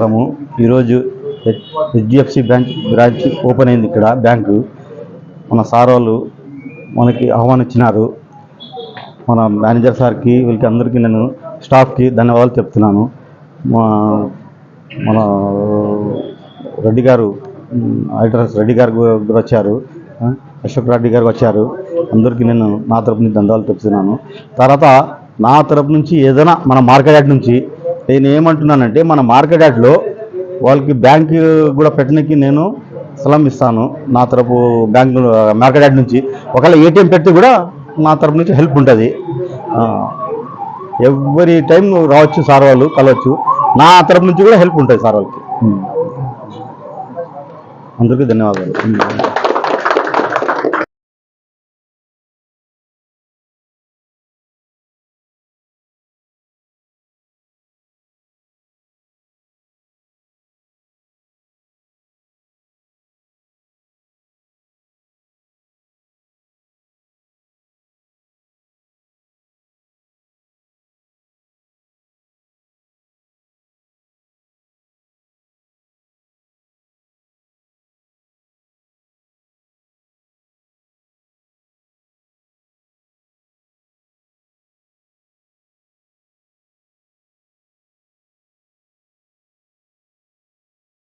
నమస్కారము ఈరోజు H HDFC bank branch open అయింది ఇక్కడ బ్యాంకు. మన సార్ వాళ్ళు మనకి ఆహ్వానించినారు. మన మేనేజర్ సార్కి వీళ్ళకి అందరికీ నేను స్టాఫ్కి ధన్యవాదాలు చెప్తున్నాను. మా మన రెడ్డి గారు ఐటర్స్ రెడ్డి గారు కూడా వచ్చారు. అశోక్ రెడ్డి గారు వచ్చారు. అందరికీ నేను నా తరపు నుంచి ధన్యవాదాలు చెప్తున్నాను. తర్వాత నా తరపు నుంచి ఏదైనా మన మార్కెట్ నుంచి నేను ఏమంటున్నానంటే మన మార్కెట్ యార్డ్లో వాళ్ళకి బ్యాంక్ కూడా పెట్టడానికి నేను స్థలం ఇస్తాను. నా తరపు బ్యాంక్ మార్కెట్ యార్డ్ నుంచి. ఒకవేళ ఏటీఎం పెడితే కూడా నా తరపు నుంచి హెల్ప్ ఉంటుంది. ఎవరి టైం రావచ్చు సార్ వాళ్ళు కలవచ్చు. నా తరపు నుంచి కూడా హెల్ప్ ఉంటుంది సార్ వాళ్ళకి. అందరికీ ధన్యవాదాలు.